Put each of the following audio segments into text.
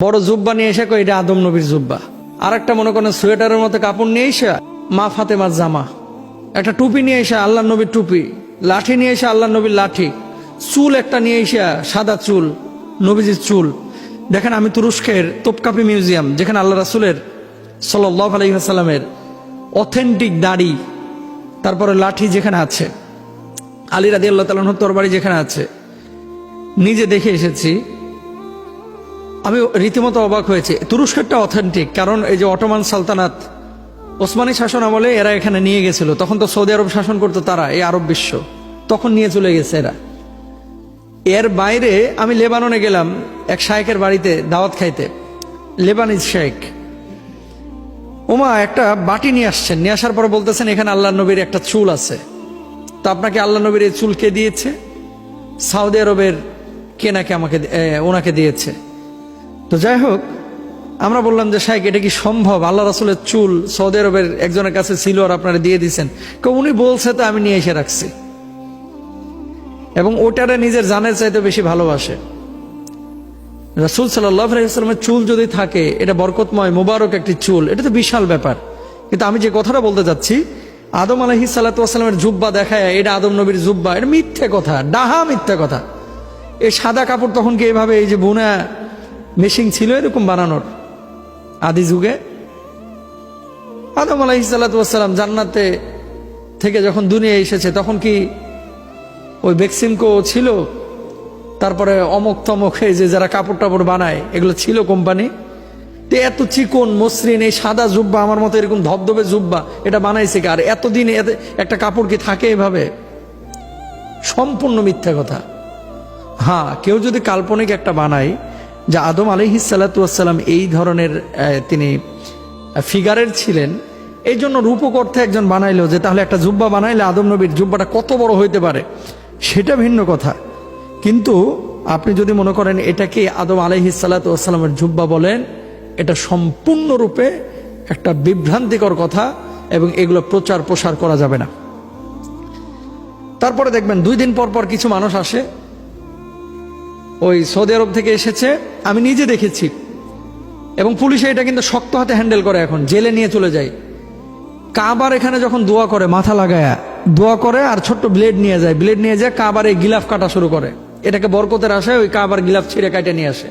বড় জুব্বা নিয়ে এসে কই এটা আদম নবীর জুব্বা। আর একটা মনে করেন, সোয়েটারের মতো কাপড় নিয়ে এসে, মা ফাতেমার জামা। একটা টুপি নিয়ে এসে আল্লাহ নবীর টুপি। লাঠি নিয়ে এসে আল্লাহ নবীর লাঠি। চুল একটা নিয়ে এসে, সাদা চুল, নবীজির চুল। দেখেন, আমি তুরস্কের তোপকাপি মিউজিয়াম, যেখানে আল্লাহ রাসুলের সাল্লাহ আলহিহাসাল্লামের অথেন্টিক দাড়ি, তারপরে লাঠি যেখানে আছে, আলী রাদি আল্লাহ তালন তরবারি যেখানে আছে, নিজে দেখে এসেছি। আমি রীতিমতো অবাক হয়েছে। তুরস্কেরটা অথেন্টিক কারণ এই যে অটোমান সালতানাত, ওসমানী শাসন আমলে এরা এখানে নিয়ে গেছিল। তখন তো সৌদি আরব শাসন করতো তারা, এই আরব বিশ্ব। তখন নিয়ে চলে গেছে এরা। এর বাইরে আমি লেবাননে গেলাম, এক শায়েকের বাড়িতে দাওয়াত খাইতে। লেবানিজ শায়েক। ওমা একটা বাটি নিয়ে আসছেন। নিয়ে আসার পর বলতেছেন, এখানে আল্লাহ নবীর একটা চুল আছে। তো আপনাকে আল্লাহ নবীর এই চুল কে দিয়েছে? সৌদি আরবের কে নাকি আমাকে ওনাকে দিয়েছে? তো যাই হোক, আমরা বললাম যে শাহেক এটা কি সম্ভব? আল্লাহ রাসুলের চুল সৌদি আরবের একজনের কাছে ছিল আর আপনারা দিয়ে দিচ্ছেন কেউ উনি বলছে, তো আমি নিয়ে এসে রাখছি। এবং ওটারে নিজের জানের চাইতে বেশি ভালোবাসে। রাসুল সাল্লামের চুল যদি থাকে, এটা বরকতময়, মুবারক একটি চুল। এটা তো বিশাল ব্যাপার। কিন্তু আমি যে কথাটা বলতে যাচ্ছি, আদম আলহি সাল্লাতামের জুব্বা দেখায়, এটা আদম নবীর জুব্বা। এটা মিথ্যে কথা, ডাহা মিথ্যে কথা। এই সাদা কাপড় তখন কি এভাবে এই যে বুনা মেশিন ছিল এরকম বানানোর আদি যুগে। আদম আলহি সাল্লাতাম জান্নাতে থেকে যখন দুনিয়া এসেছে, তখন কি ওই বেক্সিমকো ছিল? তারপরে অমক তমক এই যে যারা কাপড় টাপড় বানায়, এগুলো ছিল কোম্পানি। তো এত চিকন, মসৃণ, এই সাদা জুব্বা, আমার মতো এরকম ধবধবে জুব্বা, এটা বানাইছে আর এতদিন এতে, একটা কাপড় কি থাকে এভাবে? সম্পূর্ণ মিথ্যা কথা। হ্যাঁ কেউ যদি কাল্পনিক একটা বানায় যে আদম আলহি সাল্লাতাম এই ধরনের তিনি ফিগারের ছিলেন। এই জন্য রূপক অর্থে একজন বানাইলো যে তাহলে একটা জুব্বা বানাইলে আদম নবীর জুব্বাটা কত বড় হইতে পারে? সেটা ভিন্ন কথা। কিন্তু আপনি যদি মনে করেন এটাকে আদম আলহি সাল্লাতামের জুব্বা বলেন, এটা সম্পূর্ণরূপে একটা বিভ্রান্তিকর কথা এবং এগুলো প্রচার প্রসার করা যাবে না। তারপরে দেখবেন দুই দিন পর পর কিছু মানুষ আসে। ওই সৌদি আরব থেকে এসেছে। আমি নিজে দেখেছি। এবং পুলিশে এটা কিন্তু শক্ত হাতে হ্যান্ডেল করে এখন, জেলে নিয়ে চলে যায়। কাবার এখানে যখন দোয়া করে, মাথা লাগায়া, দোয়া করে আর ছোট্ট ব্লেড নিয়ে যায়। ব্লেড নিয়ে যায়, কাবার এই গিলাফ কাটা শুরু করে। এটাকে বরকতের আশায় ওই কাবার গিলাফ ছিঁড়ে কাটে নিয়ে আসে।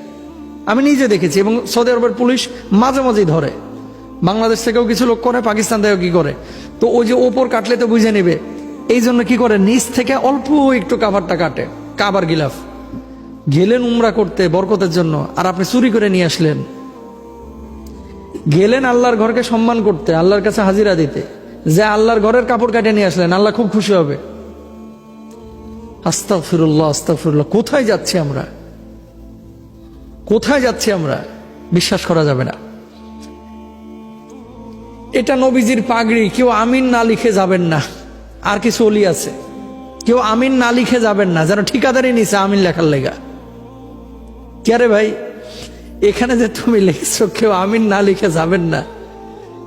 আমি নিজে দেখেছি এবং সৌদি আরবের পুলিশ মাঝে মাঝেই ধরে। বাংলাদেশ থেকেও কিছু লোক করে, পাকিস্তান থেকেও কি করে। তো ওই যে ওপর কাটলে তো বুঝে নেবে। এই জন্য কি করে? নিচ থেকে অল্প একটু কাভারটা কাটে, কাবার গিলাফ। গেলেন উমরা করতে বরকতের জন্য, আর আপনি চুরি করে নিয়ে আসলেন। গেলেন আল্লাহর ঘরকে সম্মান করতে, আল্লাহর কাছে হাজিরা দিতে। যে আল্লাহর ঘরের কাপড় কাটে নিয়ে আসলেন, আল্লাহ খুব খুশি হবে। আস্তাফিরুল্লাহ আস্তাফিরুল্লাহ কোথায় যাচ্ছি আমরা? কোথায় যাচ্ছি আমরা? বিশ্বাস করা যাবে না। এটা নবীজির পাগড়ি, কেউ আমিন না লিখে যাবেন না। আর কিছু অলি আছে। কেউ আমিন না লিখে যাবেন না, যেন ঠিকাদারি নিছে আমিন লেখার লেগা। কে ভাই? এখানে যে তুমি লিখছো, কেউ আমিন না লিখে যাবেন না।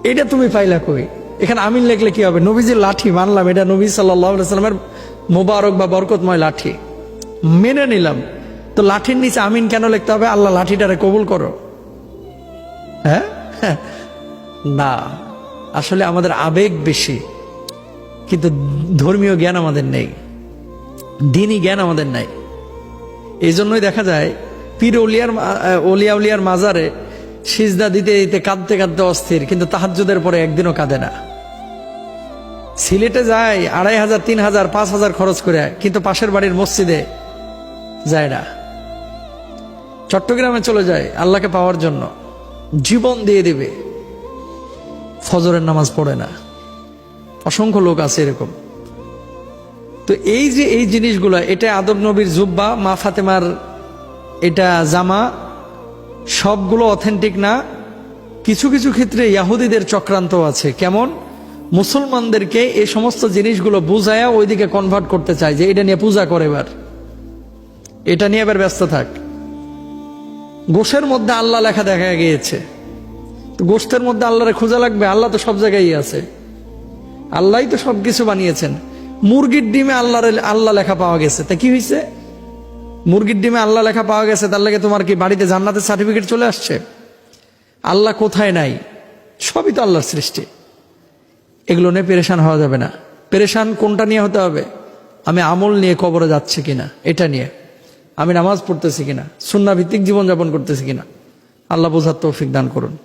এটা তুমি পাইলা কই? এখানে আমিন লিখলে কি হবে? নবীজির লাঠি, মানলাম, এটা নবী সাল্লামের মোবারক বা বরকতময় লাঠি। মেনে নিলাম। তো লাঠির নিচে আমিন কেন লিখতে হবে? আল্লাহ লাঠিটারে কবুল করো। হ্যাঁ? না। আসলে আমাদের আবেগ বেশি। কিন্তু ধর্মীয় জ্ঞান আমাদের নেই। দিনই জ্ঞান আমাদের নাই। এই জন্যই দেখা যায় পীর আহ, ওলিয়া উলিয়ার মাজারে সিজদা দিতে দিতে কাঁদতে কাঁদতে অস্থির কিন্তু তাহাজ্জুদের পরে একদিনও কাঁদে না। সিলেটে যায় আড়াই হাজার তিন হাজার পাঁচ হাজার খরচ করে কিন্তু পাশের বাড়ির মসজিদে যায় না। চট্টগ্রামে চলে যায় আল্লাহকে পাওয়ার জন্য। জীবন দিয়ে দিবে। ফজরের নামাজ পড়ে না। অসংখ্য লোক আছে এরকম। তো এই যে এই জিনিসগুলো এটা আদব নবীর জুব্বা মা ফাতেমার এটা জামা, সবগুলো অথেন্টিক না। কিছু কিছু ক্ষেত্রে ইয়াহুদিদের চক্রান্ত আছে। কেমন? মুসলমানদেরকে এই সমস্ত জিনিসগুলো বুঝায়া ওইদিকে কনভার্ট করতে চায় যে এটা নিয়ে পূজা করে এবার। এটা নিয়ে এবার ব্যস্ত থাক। গোশের মধ্যে আল্লাহ লেখা দেখা গিয়েছে। গোষ্ঠের মধ্যে আল্লাহরে খোঁজা লাগবে? আল্লাহ তো সব জায়গায় আছে। আল্লাহই তো সবকিছু বানিয়েছেন। মুরগির ডিমে আল্লাহর আল্লাহ লেখা পাওয়া গেছে। তা কি হয়েছে মুরগির ডিমে আল্লাহ লেখা পাওয়া গেছে, তার লাগে তোমার কি বাড়িতে জান্নাতের সার্টিফিকেট চলে আসছে? আল্লাহ কোথায় নাই? সবই তো আল্লাহর সৃষ্টি। এগুলো নিয়ে পেরেশান হওয়া যাবে না। পেরেশান কোনটা নিয়ে হতে হবে? আমি আমল নিয়ে কবরে যাচ্ছে কিনা? এটা নিয়ে। আমি নামাজ পড়তেছি কিনা? সুন্না ভিত্তিক জীবনযাপন করতেছি কিনা? আল্লাহ বোঝার তৌফিক দান করুন।